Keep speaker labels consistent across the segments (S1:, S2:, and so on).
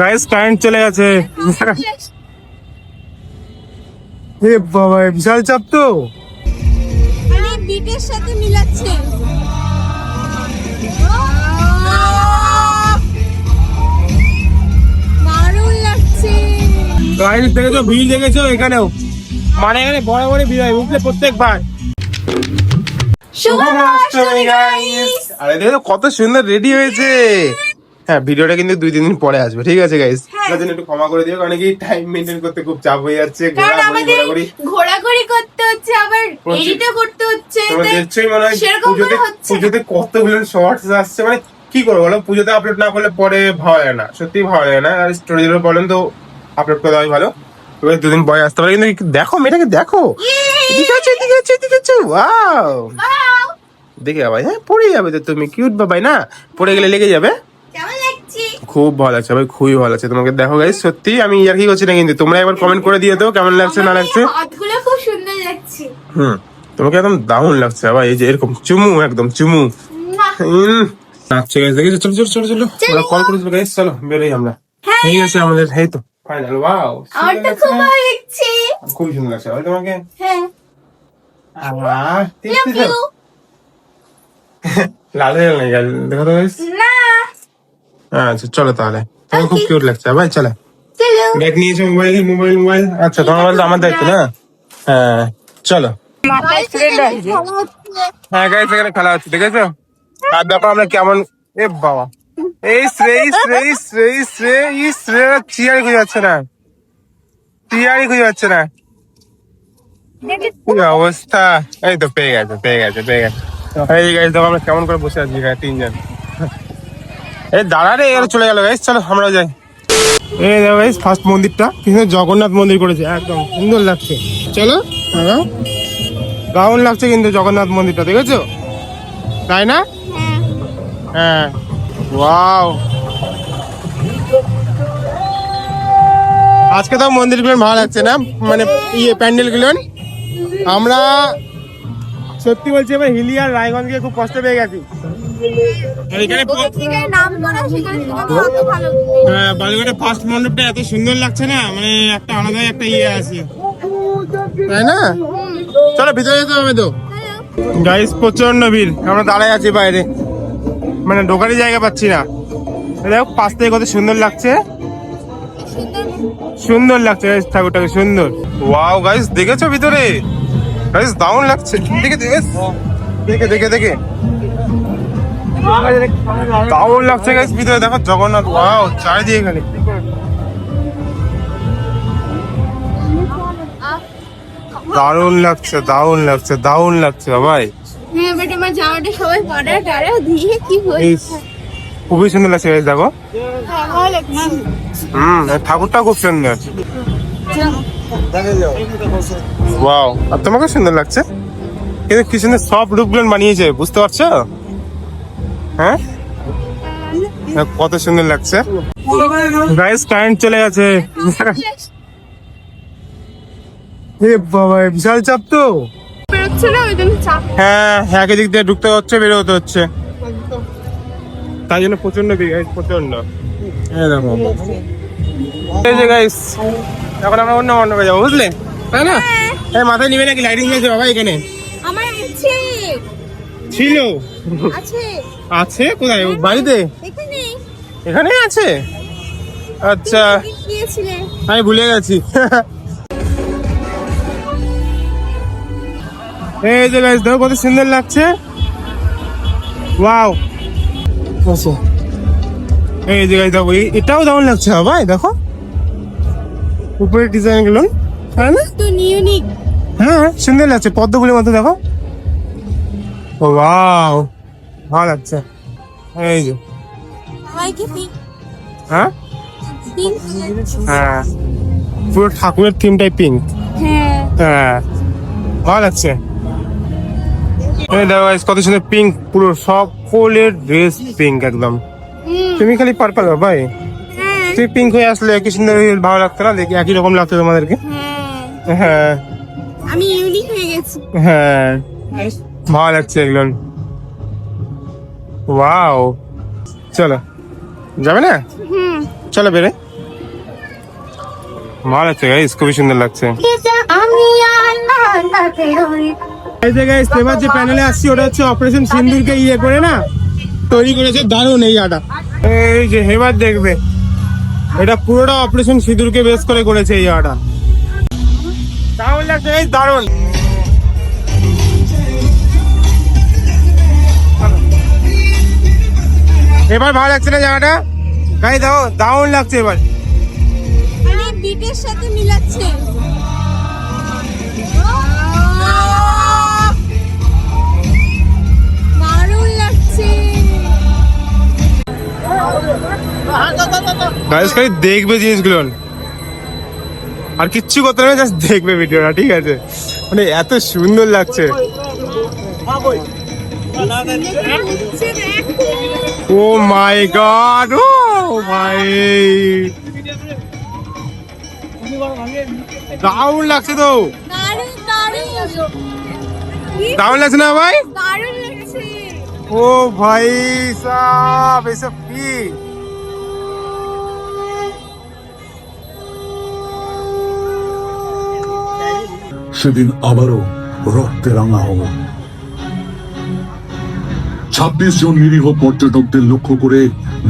S1: Guys current চলে গেছে। এ বাবা বিশাল চাপ তো।
S2: মানে বিটের সাথে মিলাচ্ছে।
S1: দেখেছ ভিড় দেখেছ এখানেও? মানে এখানে বড় বড় ভিড় হয় বুঝলে প্রত্যেকবার।
S2: শুভরাত্রি গাইস
S1: আরে দেখো কত সুন্দর রেডি হয়েছে। হ্যাঁ ভিডিওটা কিন্তু দুই তিন দিন পরে আসবে ঠিক আছে গাইস
S2: হ্যাঁ।
S1: তার জন্য একটু ক্ষমা করে দিও কারণ কি টাইম মেনটেন করতে খুব চাপ হয়ে যাচ্ছে ঘোরাঘুরি ঘোরাঘুরি।
S2: করতে হচ্ছে আবার এডিটও করতে হচ্ছে
S1: তোমরা দেখছোই মনে হয় পুজোতে পুজোতে কতগুলো শর্টস আসছে মানে কি করব বলো? পুজোতে আপলোড না করলে পরে ভালো লাগে না সত্যি ভালো লাগে না। আর স্টোরেজের প্রবলেম তো আপলোড করে দেওয়াই ভালো। এবার দুদিন পরে আসতে পারে কিন্তু দেখো মেয়েটাকে দেখো। এদিকে আছে এদিকে আছে এদিকে আছে। ওয়াও দেখে ভাই হ্যাঁ পড়ে যাবে তো তুমি কিউট বাবাই না? পড়ে গেলে লেগে যাবে। খুব ভালো লাগছে ভাই খুবই ভালো লাগছে। তোমাকে দেখো গাইস সত্যি আমি ইয়ার কি করছি না কিন্তু তোমরা একবার কমেন্ট করে দিও তো কেমন লাগছে না লাগছে?
S2: খুব সুন্দর লাগছে।
S1: হুম তোমাকে একদম দারুণ লাগছে ভাই এই যে এরকম চুমু একদম চুমু। আচ্ছা গাইস দেখেছ? চলো চলো চলো চলো। আমরা কল করে দিল গাইস চলো বেরোই আমরা।
S2: হ্যাঁ।
S1: ঠিক আছে আমাদের এই তো। ফাইনাল ওয়াও
S2: আমার তো খুব ভালো লাগছে।
S1: খুব সুন্দর লাগছে ভাই তোমাকে।
S2: হ্যাঁ। ইউ
S1: লাল হয়ে গেল দেখো তো গাইস
S2: না
S1: আচ্ছা চলো তাহলে। তোমাকে খুব কিউট লাগছে। ভাই চলো।
S2: চলো।
S1: ব্যাগ নিয়েছো মোবাইল মোবাইল মোবাইল আচ্ছা তোমার মোবাইল তো আমার দায়িত্ব না? হ্যাঁ চলো। হ্যাঁ গাইস এখানে খেলা হচ্ছে দেখেছ আর দেখো আমরা কেমন এ বাবা। এই শ্রে শ্রে শ্রে শ্রে ই শ্রে চিয়ারি খুঁজে যাচ্ছে না। চিয়ারি খুঁজে যাচ্ছে না। কি অবস্থা? এই তো পেয়ে গেছে পেয়ে গেছে পেয়ে গেছে। এই গাইস দেখো আমরা কেমন করে বসে আছি তিনজন। এই দাঁড়া রে, এরা চলে গেল গাইস চলো আমরা যাই। এই দেখো গাইস ফার্স্ট মন্দিরটা কি সুন্দর জগন্নাথ মন্দির করেছে, একদম সুন্দর লাগছে। চলো দারুণ লাগছে কিন্তু জগন্নাথ মন্দিরটা, দেখেছ? তাই না? হ্যাঁ। ওয়াও আজকে তো মন্দিরগুলো ভালো লাগছে না মানে ইয়ে প্যান্ডেলগুলো আমরা সত্যি বলছি, এবার হিলিয়ার রায়গঞ্জ গিয়ে খুব কষ্ট পেয়ে গেছি। এখানে হ্যাঁ, বালুঘাটে ফার্স্ট মণ্ডপটা এত সুন্দর লাগছে না? মানে একটা আলাদাই একটা ইয়ে আছে। তাই না? চলো ভিতরে যেতে হবে তো। গাইস প্রচণ্ড ভিড়। আমরা দাঁড়ায় আছি বাইরে। মানে ঢোকারই জায়গা পাচ্ছি না। দেখো পাশ থেকে কত সুন্দর লাগছে। সুন্দর লাগছে গাইস ঠাকুরটাকে সুন্দর। ওয়াও গাইস দেখেছ ভিতরে? গাইস দারুণ লাগছে। দেখে দেখে দেখে দেখে দেখে। দারুণ লাগছে গাইস ভিতরে দেখো জগন্নাথ ওয়াও চারিদিকে খালি। দারুণ লাগছে দারুণ লাগছে দারুণ লাগছে ভাই।
S2: হ্যাঁ বাট আমার জামাটা সবাই পাড়া টাড়া দিয়ে কি হয়েছে।
S1: খুবই সুন্দর লাগছে গাইস দেখো।
S2: হ্যাঁ,
S1: হুম ঠাকুরটা খুব সুন্দর। ওয়াও আর তোমাকে সুন্দর লাগছে? কিন্তু কি সুন্দর সব রূপগুলো বানিয়েছে বুঝতে পারছ? হ্যাঁ? হ্যাঁ, কত সুন্দর লাগছে। গাইস কারেন্ট চলে গেছে। এ বাবা বিশাল চাপ তো। হ্যাঁ এক দিক দিয়ে ঢুকতে হচ্ছে বেরো হতে হচ্ছে। তাই জন্য প্রচণ্ড প্রচণ্ড এই দেখো। এই যে গাইস এখন আমরা অন্য মণ্ডপে যাব বুঝলে? তাই না? এই মাথায় নিবে নাকি লাইটিং দিয়েছে বাবা এখানে?
S2: আমার
S1: ছিল।
S2: আছে।
S1: আছে? কোথায়? ও বাড়িতে?
S2: এখানে।
S1: আছে? আচ্ছা। আমি ভুলে গেছি। এই যে গাইস দেখো কত সুন্দর লাগছে। ওয়াও আচ্ছা। এই যে গাইস দেখো এটাও দারুণ লাগছে ভাই দেখো। উপরের ডিজাইনগুলো না? হ্যাঁ সুন্দর লাগছে পদ্মফুলের মতো দেখো। ও ওয়াও ভালো লাগছে। এই যে। হ্যাঁ হ্যাঁ? পুরো ঠাকুরের থিমটাই পিঙ্ক।
S2: হ্যাঁ।
S1: হ্যাঁ। ভালো লাগছে। এই দেখো কত সুন্দর পিঙ্ক পুরো সকলের ড্রেস পিঙ্ক একদম। তুমি খালি পার্পল ভাই।
S2: হ্যাঁ।
S1: তুমি পিঙ্ক হয়ে আসলে কি সুন্দর ভালো লাগতো না? দেখি একই রকম লাগতো তোমাদেরকে।
S2: হ্যাঁ।
S1: হ্যাঁ।
S2: আমি ইউনিক হয়ে গেছি।
S1: হ্যাঁ। ভালো লাগছে এগুলো ওয়াও চলো। যাবে না? চলো বেরে ভালো লাগছে গাইস খুবই সুন্দর লাগছে। এই যে গাইস এবার যে প্যানেলে আসছি ওটা হচ্ছে অপারেশন সিন্দুরকে ইয়ে করে না? তৈরি করেছে দারুণ এই আটা। এই যে এবার দেখবে এটা পুরোটা অপারেশন সিঁদুরকে বেস করে করেছে এই আটা। দারুণ লাগছে গাইস দারুণ। এবার ভালো লাগছে না জায়গাটা? গাই দাও দারুণ লাগছে এবার।
S2: মানে বিটের সাথে মিলাচ্ছে।
S1: গাইস খালি দেখবে জিনিসগুলো। আর কিচ্ছু করতে হবে জাস্ট দেখবে ভিডিওটা ঠিক আছে? মানে এত সুন্দর লাগছে। ও মাই গড, ও ভাই দারুণ লাগছে তো।
S2: দারুণ
S1: লাগছে না ভাই? ও ভাই সাহ এসব কি?
S3: সেদিন আবারও রক্তে রাঙা হব। ছাব্বিশ জন নিরীহ পর্যটকদের লক্ষ্য করে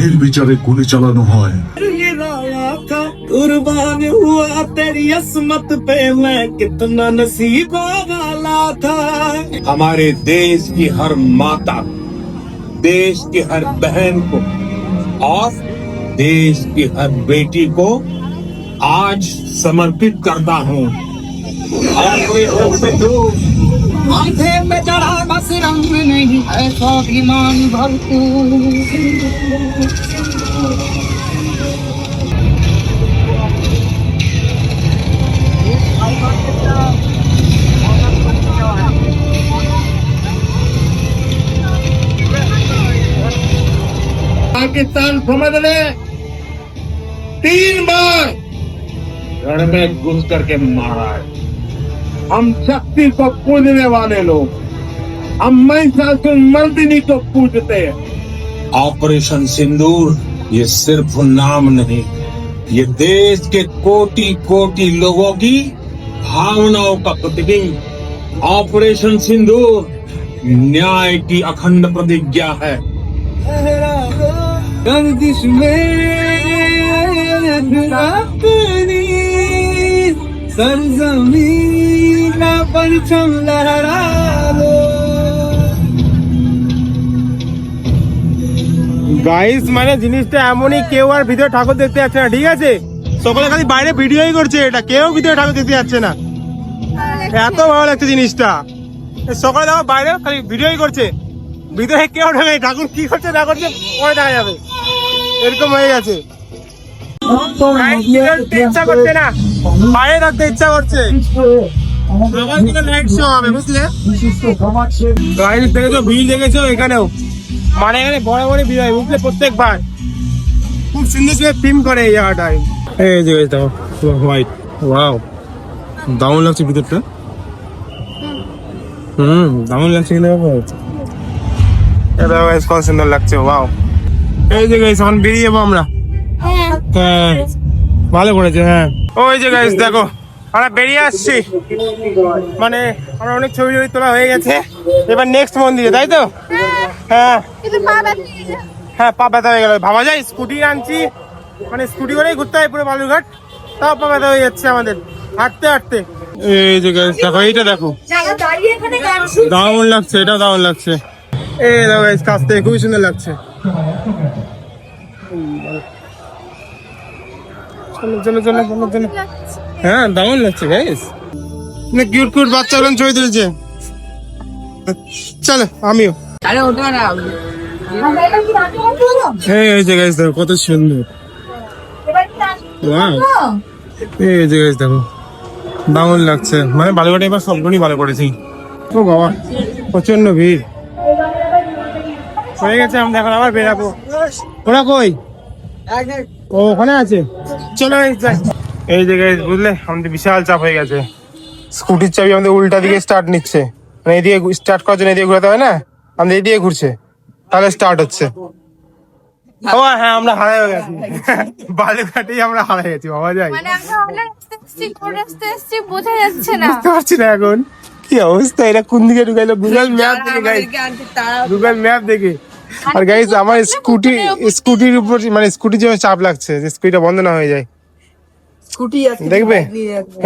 S3: নির্বিচারে গুলি চালানো হয়
S4: ये रोया था कुर्बान हुआ तेरी असमत पे मैं कितना नसीबा वाला था हमारे देश की हर माता देश की हर बहन को और देश की हर बेटी को आज समर्पित करता हूँ आंखें से दूर माथे पे चढ़ा, बस रंग नहीं है स्वाभिमान भरपूर। पाकिस्तान समझ ले तीन बार रण में घुस करके मारा है। हम शक्ति को पूजने वाले लोग। हम महिषासुर मर्दिनी को पूजते हैं। ऑपरेशन सिंदूर ये सिर्फ़ नाम नहीं ये देश के कोटि कोटि लोगों की भावनाओं का प्रतिबिंब। ऑपरेशन सिंदूर न्याय की अखंड प्रतिज्ञा है। गर्दिश में अपनी না লহরালো
S1: গাইস মানে জিনিসটা এমনই কেউ আর ভিতরে ঠাকুর দেখতে যাচ্ছে না ঠিক আছে? সকলে খালি বাইরে ভিডিওই করছে এটা কেউ ভিতরে ঠাকুর দেখতে যাচ্ছে না। এত ভালো লাগছে জিনিসটা। সকালে দেখো বাইরে খালি ভিডিওই করছে। ভিতরে কেউ ঢাকাই ঠাকুর কি করছে না করছে পরে দেখা যাবে। এরকম হয়ে গেছে। ইচ্ছা করছে না। বাইরে থাকতে ইচ্ছা করছে। সকাল থেকে নাইট শো হবে বুঝলে? গাড়ি থেকে তো ভিড় দেখেছ এখানেও? মানে এখানে বড় বড় ভিড় হয় বুঝলে? প্রত্যেকবার। খুব সুন্দর সুন্দর ফিল্ম করে এই জায়গাটায় এই যে দেখো হোয়াইট ওয়াও দারুণ লাগছে ভিতরটা। হুম দারুণ লাগছে কিন্তু এটা বেশ কত সুন্দর লাগছে ওয়াও এই যে গাইস এখন বেরিয়ে যাব আমরা।
S2: হ্যাঁ।
S1: হ্যাঁ। ভালো করেছে হ্যাঁ। ওই যে গাইস দেখো। আমরা বেরিয়ে আসছি। মানে আমরা অনেক ছবি ছবি তোলা হয়ে গেছে। এবার নেক্সট মন্দিরে, তাই তো? হ্যাঁ।
S2: হয়ে,
S1: পা ব্যথা হয়ে গেল। ভাবা যায়, স্কুটি আনছি। মানে স্কুটি করেই ঘুরতে হয় পুরো বালুরঘাট। তাও পা ব্যথা হয়ে যাচ্ছে আমাদের। হাঁটতে হাঁটতে। এই যে দেখো, এইটা দেখো। দারুণ লাগছে, এটা দারুণ লাগছে। এই দেখো কাছ খুবই সুন্দর লাগছে। চলো চলো চলো চলো চলো। হ্যাঁ দারুণ লাগছে গাইস না কিউট কিউট বাচ্চাগুলো ছবি তুলছে। চলো, আমিও। এই যে গাইস দেখো, কত সুন্দর। এই যে গাইস দেখো, দারুণ লাগছে। মানে বালুঘাটে এবার সবগুলোই ভালো করেছি। ও বাবা প্রচণ্ড ভিড়। হয়ে গেছে আমরা এখন আবার বেরাবো ওরা কই? ও, ওখানে আছে। চলো যাই। এই যে guys, বুঝলে? আমাদের বিশাল চাপ হয়ে গেছে। স্কুটির চাবি আমাদের উল্টা দিকে স্টার্ট নিচ্ছে। মানে এদিকে স্টার্ট করার জন্য এদিকে ঘোরাতে হয় না? আমাদের এদিকে ঘুরছে। তাহলে স্টার্ট হচ্ছে। ও হ্যাঁ আমরা হারাই গেছি। বালুঘাটেই আমরা হারাই গেছি বাবা যাই।
S2: মানে বোঝা যাচ্ছে না।
S1: বুঝতে পারছি না এখন। কি অবস্থা? এটা কোন দিকে ঢুকাইলো? গুগল ম্যাপ দেখে গাইস গুগল ম্যাপ দেখে। আর গাইস আমার স্কুটি স্কুটির উপর মানে স্কুটি যে চাপ লাগছে যে স্কুটিটা বন্ধ না হয়ে যায়।
S5: স্কুটি আছে
S1: দেখবে?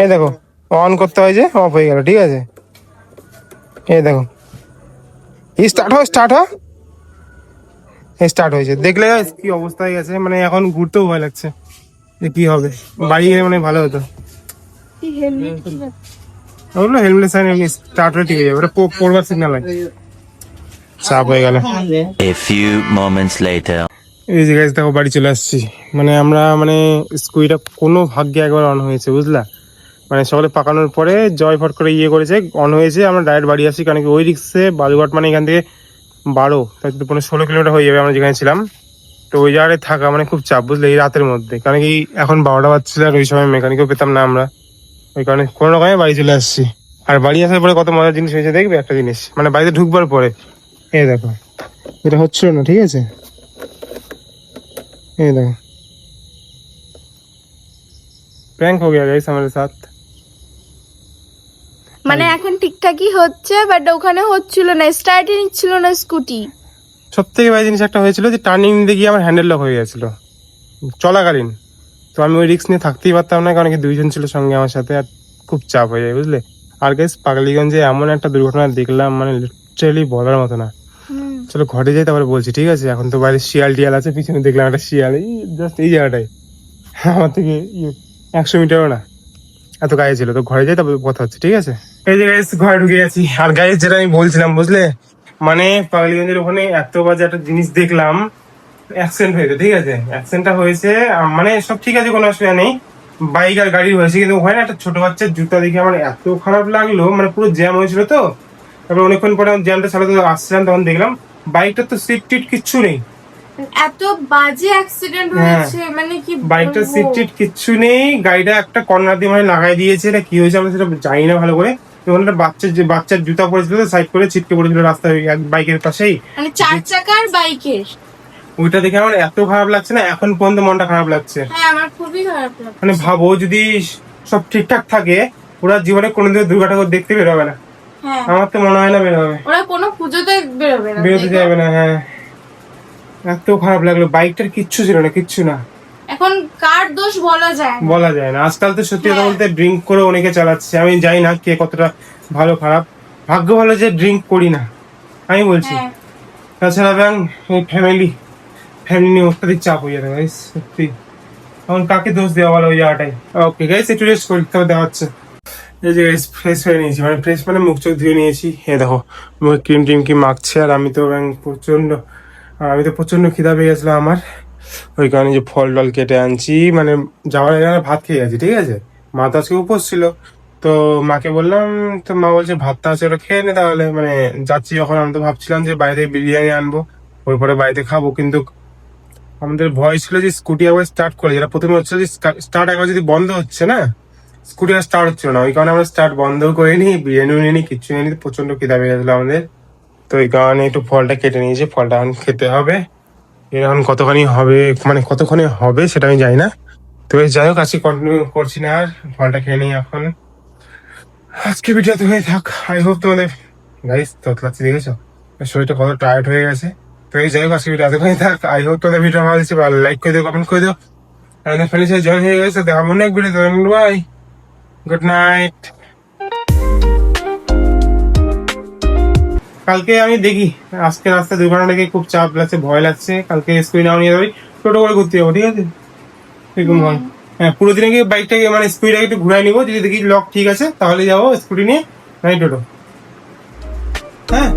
S1: এই দেখো অন করতে হয় যে অফ হয়ে গেল ঠিক আছে? এই দেখো। স্টার্ট হয় স্টার্ট হয় স্টার্ট হয়েছে। দেখলে কি অবস্থা হয়ে গেছে মানে এখন ঘুরতেও ভয় লাগছে যে কি হবে। বাড়ি গেলে মানে ভালো হতো। ওগুলো হেলমেট সাইন এমনি স্টার্ট হয়ে ঠিক হয়ে যাবে। ওটা পড়বার সিগন্যাল হয়। চাপ হয়ে গেল।
S6: A few moments later.
S1: এই যে গাইজ দেখো বাড়ি চলে আসছি। মানে আমরা মানে স্কুইটা কোনো ভাগ্যে একবার অন হয়েছে, বুঝলা? মানে সকালে পাকানোর পরে জয় ফট করে ইয়ে করেছে অন হয়েছে, আমরা ডাইরেক্ট বাড়ি আসি কারণ কি ওই রিক্সে বালুঘাট মানে এখান থেকে বারো পনেরো, ষোলো কিলোমিটার হয়ে যাবে আমরা যেখানে ছিলাম। তো ওই জায়গায় থাকা মানে খুব চাপ, বুঝলে, এই রাতের মধ্যে। কারণ কি এখন বারোটা বাজছিল আর ওই সময় মেকানিকও পেতাম না আমরা। ওই কারণে কোনো রকমে বাড়ি চলে আসছি। আর বাড়ি আসার পরে কত মজার জিনিস হয়েছে, দেখবে একটা জিনিস? মানে বাড়িতে ঢুকবার পরে। এই দেখো, এটা হচ্ছিল না, ঠিক আছে? ये देखो प्रैंक हो गया गाइस हमारे साथ
S2: মানে এখন ঠিকঠাকই হচ্ছে বাট ওখানে হচ্ছিল না স্টার্টই নিচ্ছিল না স্কুটি
S1: সব থেকে ভাই জিনিস একটা হয়েছিল যে টার্নিং নিতে গিয়ে আমার হ্যান্ডেল লক হয়ে গেছিল চলাকালীন তো আমি ওই রিস্ক নিয়ে থাকতেই পারতাম না কারণ কি দুইজন ছিল সঙ্গে আমার সাথে আর খুব চাপ হয়ে যায় বুঝলে আর গাইস পাগলিগঞ্জে এমন একটা দুর্ঘটনা দেখলাম মানে লিটারালি বলার মতো না চলো ঘরে যাই, তারপরে বলছি, ঠিক আছে, এখন তো বাইরে শিয়াল টিয়াল আছে, পিছনে দেখলাম একটা শিয়াল। এই জাস্ট এই জায়গাটায় আমার থেকে একশো মিটারও না। এত গায়ে ছিল, তো ঘরে যাই, তারপরে কথা হচ্ছে, ঠিক আছে? এই যে গাইস ঘরে ঢুকে গেছি। আর গাইস যেটা আমি বলছিলাম, বুঝলে? মানে পাগলিগঞ্জের ওখানে এত বাজে একটা জিনিস দেখলাম অ্যাক্সিডেন্ট হয়েছে, ঠিক আছে? অ্যাক্সিডেন্টটা হয়েছে মানে সব ঠিক আছে, কোনো অসুবিধা নেই। বাইক আর গাড়ি হয়েছে, কিন্তু ওখানে একটা ছোট বাচ্চার জুতা দেখে আমার এত খারাপ লাগল মানে পুরো জ্যাম হয়েছিল তো। তারপর অনেকক্ষণ পরে জ্যামটা চালাতে আসছিলাম, তখন দেখলাম বাইকটার তো সিট টিট কিচ্ছু নেই।
S2: এত বাজে অ্যাক্সিডেন্ট
S1: হ্যাঁ।
S2: হয়েছে মানে কি
S1: বাইকটার
S2: বলব?
S1: সিট টিট কিচ্ছু নেই গাড়িটা একটা কর্নার দিয়ে মানে লাগাই দিয়েছে এটা কি হয়েছে আমরা সেটা জানি না ভালো করে। ওখানে একটা বাচ্চার যে বাচ্চার জুতা পড়েছিল সাইড করে ছিটকে পড়েছিল রাস্তায় বাইকের পাশেই।
S2: মানে চার চাকার বাইকের?
S1: ওইটা দেখে আমার এত খারাপ লাগছে না এখন পর্যন্ত মনটা খারাপ লাগছে।
S2: হ্যাঁ আমার খুবই খারাপ লাগছে।
S1: মানে ভাবো যদি সব ঠিকঠাক থাকে ওরা জীবনে কোনোদিন দুর্ঘটনা দেখতে বেরোবে না। আমার তো মনে হয় না বেরোবে
S2: ওরা কোনো পুজোতে বেরোবে না
S1: বেরোতে যাবে না হ্যাঁ। এত খারাপ লাগল বাইকটার কিচ্ছু ছিল না কিচ্ছু না।
S2: এখন কার দোষ বলা যায়।
S1: বলা যায় না। আজকাল তো সত্যি কথা
S2: হ্যাঁ।
S1: বলতে ড্রিঙ্ক করে অনেকে চালাচ্ছে। আমি জানি না কে কতটা ভালো খারাপ। ভাগ্য ভালো যে ড্রিঙ্ক করি না আমি বলছি।
S2: হ্যাঁ।
S1: তাছাড়া ব্যাং এই ফ্যামিলি ফ্যামিলি নিয়ে অত্যাধিক চাপ হয়ে যাবে গাইস সত্যি। এখন কাকে দোষ দেওয়া বলো ওই জায়গাটায়? ওকে গাইস একটু রেস্ট করি তবে দেওয়া হচ্ছে। এই যে ফ্রেশ হয়ে নিয়েছি। মানে ফ্রেশ মানে মুখ চোখ ধুয়ে নিয়েছি। এ দেখো, মুখে ক্রিম টিম কি মাখছে, আর আমি তো ব্যাং প্রচণ্ড আমি তো প্রচণ্ড খিদা পেয়ে গেছিল আমার। ওই কারণে যে ফল টল কেটে আনছি। মানে যাওয়ার আগে ভাত খেয়ে গেছি, ঠিক আছে? মা তো আজকে উপোস ছিল। তো মাকে বললাম, তো মা বলছে, ভাতটা আছে ওটা খেয়ে নে তাহলে। মানে যাচ্ছি যখন, আমি তো ভাবছিলাম যে বাইরে বিরিয়ানি আনব। ওই পরে বাড়িতে খাব, কিন্তু আমাদের ভয় ছিল যে স্কুটি একবার স্টার্ট করে, যেটা প্রথমে হচ্ছে যে স্টার্ট একবার যদি বন্ধ হচ্ছে, না? স্কুটি আর স্টার্ট হচ্ছিল না। ওই কারণে আমরা স্টার্ট বন্ধও করিনি, বিরিয়ানিও নিয়ে কিচ্ছু নিয়ে নি প্রচণ্ড খিদা পেয়ে গেছিল আমাদের। তো এই কারণে একটু ফলটা কেটে নিয়েছি, ফলটা এখন খেতে হবে। এখন কতখানি হবে মানে কতক্ষণে হবে সেটা আমি জানি না। তো যাই হোক, আজকে কন্টিনিউ করছি না আর, ফলটা খেয়ে নিই এখন। আজকে ভিডিওতে হয়ে থাক আই হোপ তোমাদের গাইস ততলাচ্ছি দেখেছ? শরীরটা কত টায়ার্ড হয়ে গেছে। তো এই, যাই হোক, আজকে ভিডিও এতক্ষণই থাক আই হোপ তোমাদের ভিডিও ভালো ভালো লাইক করে দিও কমেন্ট করে দিও। আমাদের ফ্রেন্ডের সাথে জয়েন হয়ে গেছে দেখাবো এক ভিডিও বাই গুড নাইট কালকে আমি দেখি আজকে রাস্তায় দুর্ঘটনা দেখে খুব চাপ লাগছে ভয় লাগছে। কালকে স্কুল নাও নিয়ে যাবি টোটো করে ঘুরতে যাব ঠিক আছে? এরকম হয়। হ্যাঁ পুরো দিনে গিয়ে বাইকটাকে মানে স্পিডটাকে একটু ঘুরাই নিবো যদি দেখি লক ঠিক আছে তাহলে যাব স্কুটি নিয়ে নাই টোটো। হ্যাঁ?